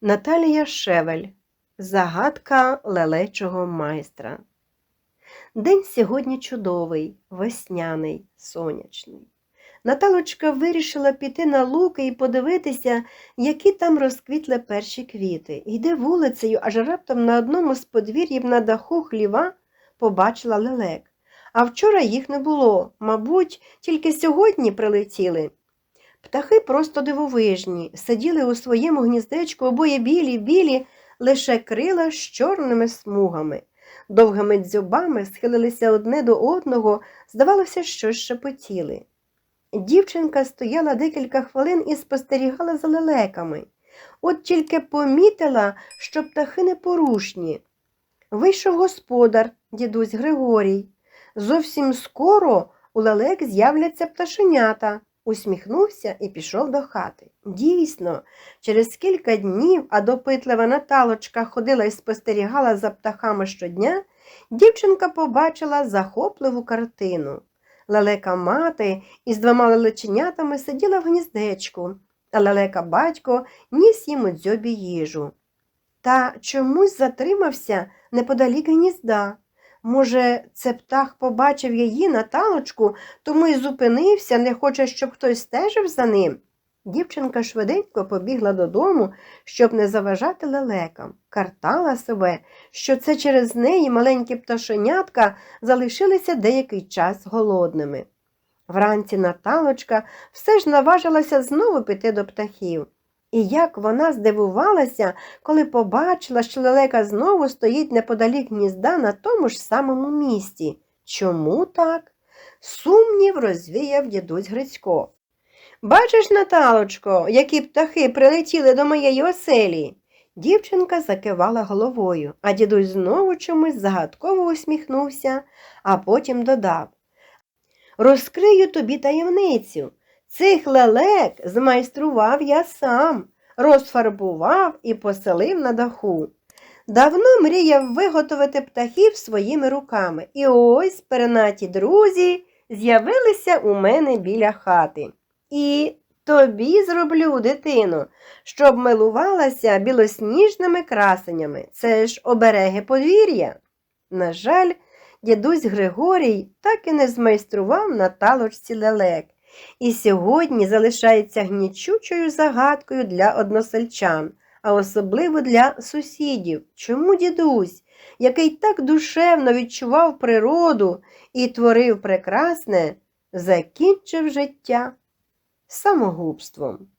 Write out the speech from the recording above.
Наталія Шевель Загадка лелечого майстра. День сьогодні чудовий, весняний, сонячний. Наталочка вирішила піти на луки і подивитися, які там розквітли перші квіти. Йде вулицею, аж раптом на одному з подвір'їв на даху хліва побачила лелек. А вчора їх не було, мабуть, тільки сьогодні прилетіли. Птахи просто дивовижні, сиділи у своєму гніздечку обоє білі, білі, лише крила з чорними смугами. Довгими дзьобами схилилися одне до одного, здавалося, щось шепотіли. Дівчинка стояла декілька хвилин і спостерігала за лелеками. От тільки помітила, що птахи непорушні. Вийшов господар, дідусь Григорій. Зовсім скоро у лелек з'являться пташенята усміхнувся і пішов до хати. Дійсно, через кілька днів, а допитлива Наталочка ходила і спостерігала за птахами щодня, дівчинка побачила захопливу картину. Лелека мати із двома лелеченятами сиділа в гніздечку, а лелека батько ніс їм у дзьобі їжу. Та чомусь затримався неподалік гнізда. Може, це птах побачив її Наталочку, тому й зупинився, не хоче, щоб хтось стежив за ним. Дівчинка швиденько побігла додому, щоб не заважати лелекам, картала себе, що це через неї маленькі пташенятка залишилися деякий час голодними. Вранці Наталочка все ж наважилася знову піти до птахів. І як вона здивувалася, коли побачила, що лелека знову стоїть неподалік гнізда на тому ж самому місці. Чому так? Сумнів розвіяв дідусь Грицько. Бачиш, Наталочко, які птахи прилетіли до моєї оселі? Дівчинка закивала головою, а дідусь знову чомусь загадково усміхнувся, а потім додав Розкрию тобі таємницю. Цих лелек змайстрував я сам, розфарбував і поселив на даху. Давно мріяв виготовити птахів своїми руками, і ось перенаті друзі з'явилися у мене біля хати. І тобі зроблю, дитину, щоб милувалася білосніжними красенями. Це ж обереги подвір'я. На жаль, дідусь Григорій так і не змайстрував на талочці лелек і сьогодні залишається гнічучою загадкою для односельчан, а особливо для сусідів. Чому дідусь, який так душевно відчував природу і творив прекрасне, закінчив життя самогубством?